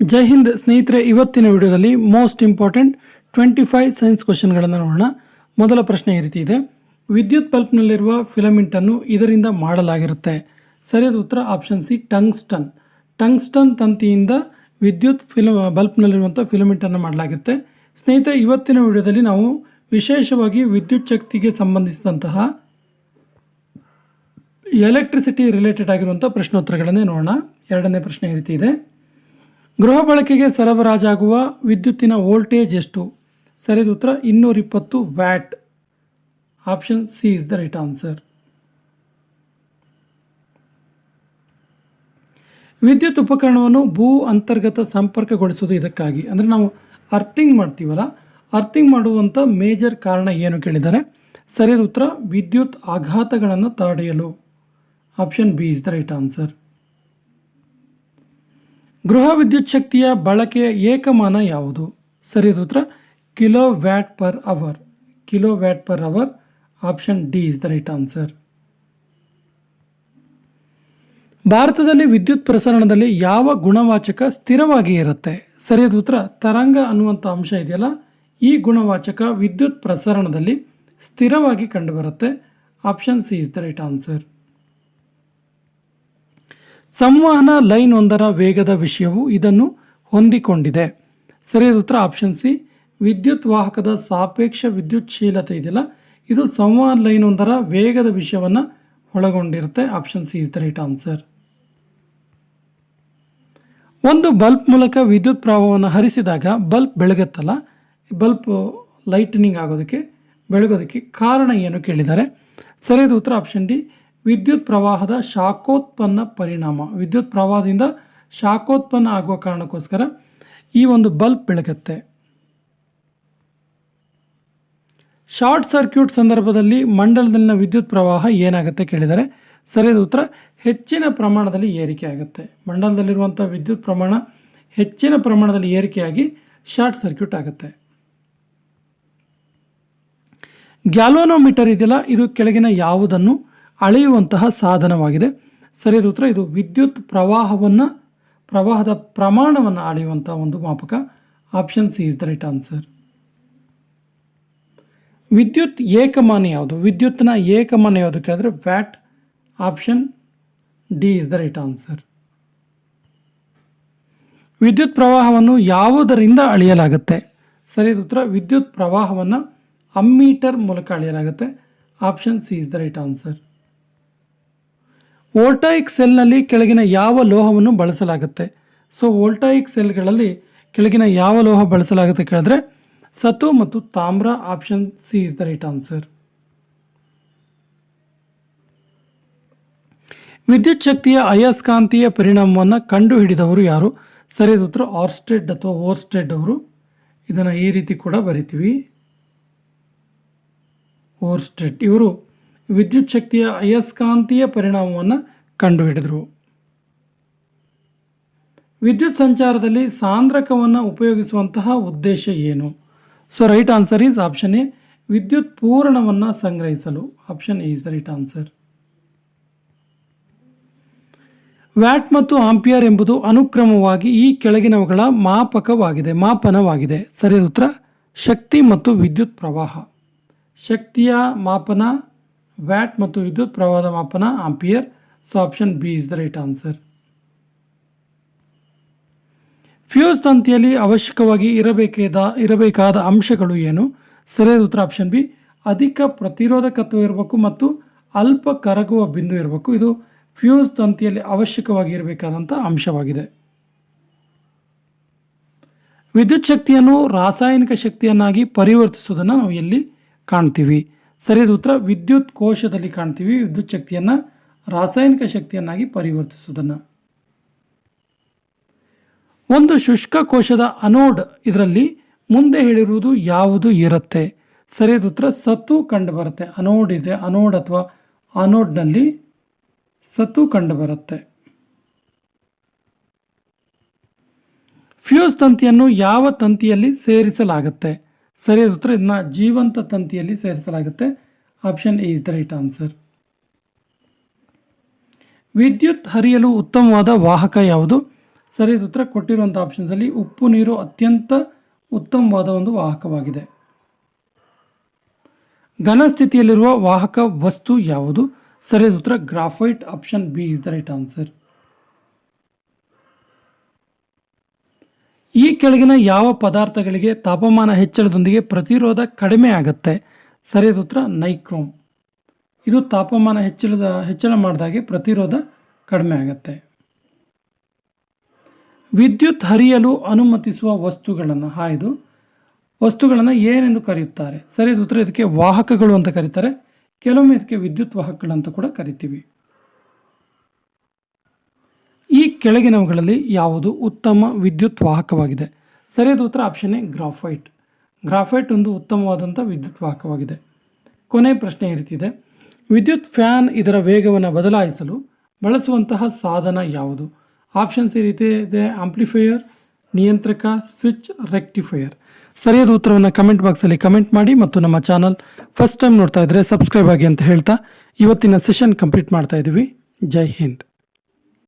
ಜೈ ಹಿಂದ್ ಸ್ನೇಹಿತರೆ, ಇವತ್ತಿನ ವಿಡಿಯೋದಲ್ಲಿ most important twenty five science ಕ್ವಶನ್ಗಳನ್ನು ನೋಡೋಣ. ಮೊದಲ ಪ್ರಶ್ನೆ ಈ ರೀತಿ ಇದೆ. ವಿದ್ಯುತ್ ಬಲ್ಬ್ನಲ್ಲಿರುವ ಫಿಲಮೆಂಟನ್ನು ಇದರಿಂದ ಮಾಡಲಾಗಿರುತ್ತೆ. ಸರಿಯಾದ ಉತ್ತರ ಆಪ್ಷನ್ ಸಿ ಟಂಗ್ಸ್ಟನ್ ಟಂಗ್ಸ್ಟನ್ ತಂತಿಯಿಂದ ವಿದ್ಯುತ್ ಫಿಲ ಬಲ್ಬ್ನಲ್ಲಿರುವಂಥ ಫಿಲಮೆಂಟನ್ನು ಮಾಡಲಾಗಿರುತ್ತೆ. ಸ್ನೇಹಿತರೆ, ಇವತ್ತಿನ ವಿಡಿಯೋದಲ್ಲಿ ನಾವು ವಿಶೇಷವಾಗಿ ವಿದ್ಯುತ್ ಶಕ್ತಿಗೆ ಸಂಬಂಧಿಸಿದಂತಹ ಎಲೆಕ್ಟ್ರಿಸಿಟಿ ರಿಲೇಟೆಡ್ ಆಗಿರುವಂಥ ಪ್ರಶ್ನೋತ್ತರಗಳನ್ನೇ ನೋಡೋಣ. ಎರಡನೇ ಪ್ರಶ್ನೆ ಈ ರೀತಿ ಇದೆ. ಗೃಹ ಬಳಕೆಗೆ ಸರಬರಾಜಾಗುವ ವಿದ್ಯುತ್ತಿನ ವೋಲ್ಟೇಜ್ ಎಷ್ಟು? ಸರಿಯಾದ ಉತ್ತರ ಇನ್ನೂರ ಇಪ್ಪತ್ತು watt. Option C is the right answer. ವಿದ್ಯುತ್ ಉಪಕರಣವನ್ನು ಭೂ ಅಂತರ್ಗತ ಸಂಪರ್ಕಗೊಳಿಸುವುದು ಇದಕ್ಕಾಗಿ. ಅಂದರೆ ನಾವು ಅರ್ಥಿಂಗ್ ಮಾಡ್ತೀವಲ್ಲ, ಅರ್ಥಿಂಗ್ ಮಾಡುವಂಥ ಮೇಜರ್ ಕಾರಣ ಏನು ಕೇಳಿದರೆ ಸರಿಯಾದ ಉತ್ತರ, ವಿದ್ಯುತ್ ಆಘಾತಗಳನ್ನು ತಡೆಯಲು. Option B is the right answer. ಗೃಹ ವಿದ್ಯುತ್ ಶಕ್ತಿಯ ಬಳಕೆಯ ಏಕಮಾನ ಯಾವುದು? ಸರಿಯಾದ ಉತ್ತರ kilo watt per hour. Kilo watt per hour, option D is the right answer. ಭಾರತದಲ್ಲಿ ವಿದ್ಯುತ್ ಪ್ರಸರಣದಲ್ಲಿ ಯಾವ ಗುಣವಾಚಕ ಸ್ಥಿರವಾಗಿ ಇರುತ್ತೆ? ಸರಿಯಾದ ಉತ್ತರ ತರಂಗ ಅನ್ನುವಂಥ ಅಂಶ ಇದೆಯಲ್ಲ, ಈ ಗುಣವಾಚಕ ವಿದ್ಯುತ್ ಪ್ರಸರಣದಲ್ಲಿ ಸ್ಥಿರವಾಗಿ ಕಂಡುಬರುತ್ತೆ. Option C is the right answer. ಸಂವಹನ ಲೈನ್ ಒಂದರ ವೇಗದ ವಿಷಯವು ಇದನ್ನು ಹೊಂದಿಕೊಂಡಿದೆ. ಸರಿಯಾದ ಉತ್ತರ ಆಪ್ಷನ್ ಸಿ ವಿದ್ಯುತ್ ವಾಹಕದ ಸಾಪೇಕ್ಷ ವಿದ್ಯುತ್ಶೀಲತೆ ಇದೆಯಲ್ಲ? ಇದು ಸಂವಹನ ಲೈನ್ ಒಂದರ ವೇಗದ ವಿಷಯವನ್ನು ಒಳಗೊಂಡಿರುತ್ತೆ. Option C is the right answer ಒಂದು ಬಲ್ಬ್ ಮೂಲಕ ವಿದ್ಯುತ್ ಪ್ರವಾಹವನ್ನು ಹರಿಸಿದಾಗ ಬಲ್ಬ್ ಬೆಳಗುತ್ತಲ್ಲ? ಬಲ್ಬ್ ಲೈಟನಿಂಗ್ ಆಗೋದಕ್ಕೆ, ಬೆಳಗೋದಕ್ಕೆ ಕಾರಣ ಏನು ಕೇಳಿದ್ದಾರೆ ಸರಿಯಾದ ಉತ್ತರ ಆಪ್ಷನ್ ಡಿ ವಿದ್ಯುತ್ ಪ್ರವಾಹದ ಶಾಖೋತ್ಪನ್ನ ಪರಿಣಾಮ. ವಿದ್ಯುತ್ ಪ್ರವಾಹದಿಂದ ಶಾಖೋತ್ಪನ್ನ ಆಗುವ ಕಾರಣಕ್ಕೋಸ್ಕರ ಈ ಒಂದು ಬಲ್ಬ್ ಬೆಳಗುತ್ತೆ ಶಾರ್ಟ್ ಸರ್ಕ್ಯೂಟ್ ಸಂದರ್ಭದಲ್ಲಿ ಮಂಡಲದಲ್ಲಿನ ವಿದ್ಯುತ್ ಪ್ರವಾಹ ಏನಾಗುತ್ತೆ ಕೇಳಿದರೆ, ಸರಿಯಾದ ಉತ್ತರ, ಹೆಚ್ಚಿನ ಪ್ರಮಾಣದಲ್ಲಿ ಏರಿಕೆ ಆಗುತ್ತೆ. ಮಂಡಲದಲ್ಲಿರುವಂಥ ವಿದ್ಯುತ್ ಪ್ರಮಾಣ ಹೆಚ್ಚಿನ ಪ್ರಮಾಣದಲ್ಲಿ ಏರಿಕೆಯಾಗಿ ಶಾರ್ಟ್ ಸರ್ಕ್ಯೂಟ್ ಆಗುತ್ತೆ. ಗ್ಯಾಲೋನೋಮೀಟರ್ ಇದೆಯಲ್ಲ, ಇದು ಕೆಳಗಿನ ಯಾವುದನ್ನು ಅಳೆಯುವಂತಹ ಸಾಧನವಾಗಿದೆ. ಸರಿಯಾದ ಉತ್ತರ. ಇದು ವಿದ್ಯುತ್ ಪ್ರವಾಹವನ್ನು, ಪ್ರವಾಹದ ಪ್ರಮಾಣವನ್ನು ಅಳೆಯುವಂಥ ಒಂದು ಮಾಪಕ. Option C is the right answer ವಿದ್ಯುತ್ ಏಕಮಾನ ಯಾವುದು? ವಿದ್ಯುತ್ನ ಏಕಮಾನ ಯಾವುದು ಕೇಳಿದ್ರೆ watt? Option D is the right answer ವಿದ್ಯುತ್ ಪ್ರವಾಹವನ್ನು ಯಾವುದರಿಂದ ಅಳೆಯಲಾಗುತ್ತೆ? ಸರಿಯಾದ ಉತ್ತರ. ವಿದ್ಯುತ್ ಪ್ರವಾಹವನ್ನು ಅಮ್ಮೀಟರ್ ಮೂಲಕ ಅಳೆಯಲಾಗುತ್ತೆ. Option C is the right answer voltaic ಸೆಲ್ನಲ್ಲಿ ಕೆಳಗಿನ ಯಾವ ಲೋಹವನ್ನು ಬಳಸಲಾಗುತ್ತೆ? ಸೊ ವೋಲ್ಟಾಯಿಕ್ ಸೆಲ್ಗಳಲ್ಲಿ ಕೆಳಗಿನ ಯಾವ ಲೋಹ ಬಳಸಲಾಗುತ್ತೆ ಕೇಳಿದ್ರೆ, ಸತು ಮತ್ತು ತಾಮ್ರ option C is the right answer ವಿದ್ಯುತ್ ಶಕ್ತಿಯ ಅಯಸ್ಕಾಂತೀಯ ಪರಿಣಾಮವನ್ನು ಕಂಡುಹಿಡಿದವರು ಯಾರು? ಸರಿಯಾದ ಉತ್ತರ, ಆರ್ಸ್ಟೆಡ್ ಅಥವಾ ಓರ್ಸ್ಟೆಡ್ ಅವರು. ಇದನ್ನು ಈ ರೀತಿ ಕೂಡ ಬರಿತೀವಿ. ಓರ್ಸ್ಟೆಡ್ ಇವರು ವಿದ್ಯುತ್ ಶಕ್ತಿಯ ಅಯಸ್ಕಾಂತೀಯ ಪರಿಣಾಮವನ್ನು ಕಂಡುಹಿಡಿದರು. ವಿದ್ಯುತ್ ಸಂಚಾರದಲ್ಲಿ ಸಾಂದ್ರಕವನ್ನು ಉಪಯೋಗಿಸುವಂತಹ ಉದ್ದೇಶ ಏನು? So right answer is option A ವಿದ್ಯುತ್ ಪೂರಣವನ್ನು ಸಂಗ್ರಹಿಸಲು. Option the right answer watt ಮತ್ತು ಆಂಪಿಯರ್ ಎಂಬುದು ಅನುಕ್ರಮವಾಗಿ ಈ ಕೆಳಗಿನವುಗಳ ಮಾಪಕವಾಗಿದೆ, ಮಾಪನವಾಗಿದೆ. ಸರಿಯಾದ ಉತ್ತರ, ಶಕ್ತಿ ಮತ್ತು ವಿದ್ಯುತ್ ಪ್ರವಾಹ. ಶಕ್ತಿಯ ಮಾಪನ ವ್ಯಾಟ್ ಮತ್ತು ವಿದ್ಯುತ್ ಪ್ರವಾಹದ ಮಾಪನ ampere so option B is the right answer fuse ತಂತಿಯಲ್ಲಿ ಅವಶ್ಯಕವಾಗಿ ಇರಬೇಕಾದ ಇರಬೇಕಾದ ಅಂಶಗಳು ಏನು? ಸರಿಯಾದ ಉತ್ತರ ಆಪ್ಷನ್ ಬಿ ಅಧಿಕ ಪ್ರತಿರೋಧಕತ್ವ ಇರಬೇಕು ಮತ್ತು ಅಲ್ಪ ಕರಗುವ ಬಿಂದು ಇರಬೇಕು. ಇದು ಫ್ಯೂಸ್ ತಂತಿಯಲ್ಲಿ ಅವಶ್ಯಕವಾಗಿ ಇರಬೇಕಾದಂಥ ಅಂಶವಾಗಿದೆ. ವಿದ್ಯುತ್ ಶಕ್ತಿಯನ್ನು ರಾಸಾಯನಿಕ ಶಕ್ತಿಯನ್ನಾಗಿ ಪರಿವರ್ತಿಸುವುದನ್ನು ನಾವು ಎಲ್ಲಿ ಕಾಣ್ತೀವಿ. ಸರಿಯಾದ ಉತ್ತರ. ವಿದ್ಯುತ್ ಕೋಶದಲ್ಲಿ ಕಾಣ್ತೀವಿ. ವಿದ್ಯುತ್ ಶಕ್ತಿಯನ್ನು ರಾಸಾಯನಿಕ ಶಕ್ತಿಯನ್ನಾಗಿ ಪರಿವರ್ತಿಸುವುದನ್ನು. ಒಂದು ಶುಷ್ಕ ಕೋಶದ ಅನೋಡ್ ಇದರಲ್ಲಿ ಮುಂದೆ ಹೇಳಿರುವುದು ಯಾವುದು ಇರುತ್ತೆ? ಸರಿಯಾದ ಉತ್ತರ. ಸತ್ತು ಕಂಡು ಬರುತ್ತೆ. ಅನೋಡ್ ಇದೆ. ಅನೋಡ್ ಅಥವಾ ಅನೋಡ್ನಲ್ಲಿ ಸತ್ತು ಕಂಡು ಬರುತ್ತೆ. ಫ್ಯೂಸ್ ತಂತಿಯನ್ನು ಯಾವ ತಂತಿಯಲ್ಲಿ ಸೇರಿಸಲಾಗುತ್ತೆ? ಸರಿಯಾದ ಉತ್ತರ ಇದನ್ನ ಜೀವಂತ ತಂತಿಯಲ್ಲಿ ಸೇರಿಸಲಾಗುತ್ತೆ. Option A is the right answer ವಿದ್ಯುತ್ ಹರಿಯಲು ಉತ್ತಮವಾದ ವಾಹಕ ಯಾವುದು? ಸರಿಯಾದ ಉತ್ತರ ಕೊಟ್ಟಿರುವಂಥ ಆಪ್ಷನ್ಸಲ್ಲಿ ಉಪ್ಪು ನೀರು ಅತ್ಯಂತ ಉತ್ತಮವಾದ ಒಂದು ವಾಹಕವಾಗಿದೆ. ಘನ ಸ್ಥಿತಿಯಲ್ಲಿರುವ ವಾಹಕ ವಸ್ತು ಯಾವುದು? ಸರಿಯಾದ ಉತ್ತರ graphite option B is the right answer ಈ ಕೆಳಗಿನ ಯಾವ ಪದಾರ್ಥಗಳಿಗೆ ತಾಪಮಾನ ಹೆಚ್ಚಳದೊಂದಿಗೆ ಪ್ರತಿರೋಧ ಕಡಿಮೆ ಆಗುತ್ತೆ? ಸರಿಯಾದ ಉತ್ತರ, ನೈಕ್ರೋಮ್. ಇದು ತಾಪಮಾನ ಹೆಚ್ಚಳದ, ಹೆಚ್ಚಳ ಮಾಡಿದಾಗೆ ಪ್ರತಿರೋಧ ಕಡಿಮೆ ಆಗುತ್ತೆ. ವಿದ್ಯುತ್ ಹರಿಯಲು ಅನುಮತಿಸುವ ವಸ್ತುಗಳನ್ನು ಹಾಯ್ದು ವಸ್ತುಗಳನ್ನು ಏನೆಂದು ಕರೆಯುತ್ತಾರೆ? ಸರಿಯಾದ ಉತ್ತರ ಇದಕ್ಕೆ ವಾಹಕಗಳು ಅಂತ ಕರೀತಾರೆ. ಕೆಲವೊಮ್ಮೆ ಇದಕ್ಕೆ ವಿದ್ಯುತ್ ವಾಹಕಗಳಂತ ಕೂಡ ಕರಿತೀವಿ ಈ ಕೆಳಗಿನವುಗಳಲ್ಲಿ ಯಾವುದು ಉತ್ತಮ ವಿದ್ಯುತ್ ವಾಹಕವಾಗಿದೆ ಸರಿಯಾದ ಉತ್ತರ ಆಪ್ಷನ್ ಎ ಗ್ರಾಫೈಟ್ ಗ್ರಾಫೈಟ್ ಒಂದು ಉತ್ತಮವಾದಂಥ ವಿದ್ಯುತ್ ವಾಹಕವಾಗಿದೆ ಕೊನೆ ಪ್ರಶ್ನೆ ಈ ರೀತಿ ಇದೆ. ವಿದ್ಯುತ್ ಫ್ಯಾನ್ ಇದರ ವೇಗವನ್ನು ಬದಲಾಯಿಸಲು ಬಳಸುವಂತಹ ಸಾಧನ ಯಾವುದು? ಆಪ್ಷನ್ಸ್ ಈ ರೀತಿ ಇದೆ. ಆಂಪ್ಲಿಫೈಯರ್ ನಿಯಂತ್ರಕ ಸ್ವಿಚ್ ರೆಕ್ಟಿಫೈಯರ್ ಸರಿಯಾದ ಉತ್ತರವನ್ನು ಕಮೆಂಟ್ ಬಾಕ್ಸಲ್ಲಿ ಕಮೆಂಟ್ ಮಾಡಿ ಮತ್ತು ನಮ್ಮ ಚಾನಲ್ ಫಸ್ಟ್ ಟೈಮ್ ನೋಡ್ತಾ ಇದ್ದರೆ ಸಬ್ಸ್ಕ್ರೈಬ್ ಆಗಿ ಅಂತ ಹೇಳ್ತಾ ಇವತ್ತಿನ ಸೆಷನ್ ಕಂಪ್ಲೀಟ್ ಮಾಡ್ತಾ ಇದ್ದೀವಿ ಜೈ ಹಿಂದ್.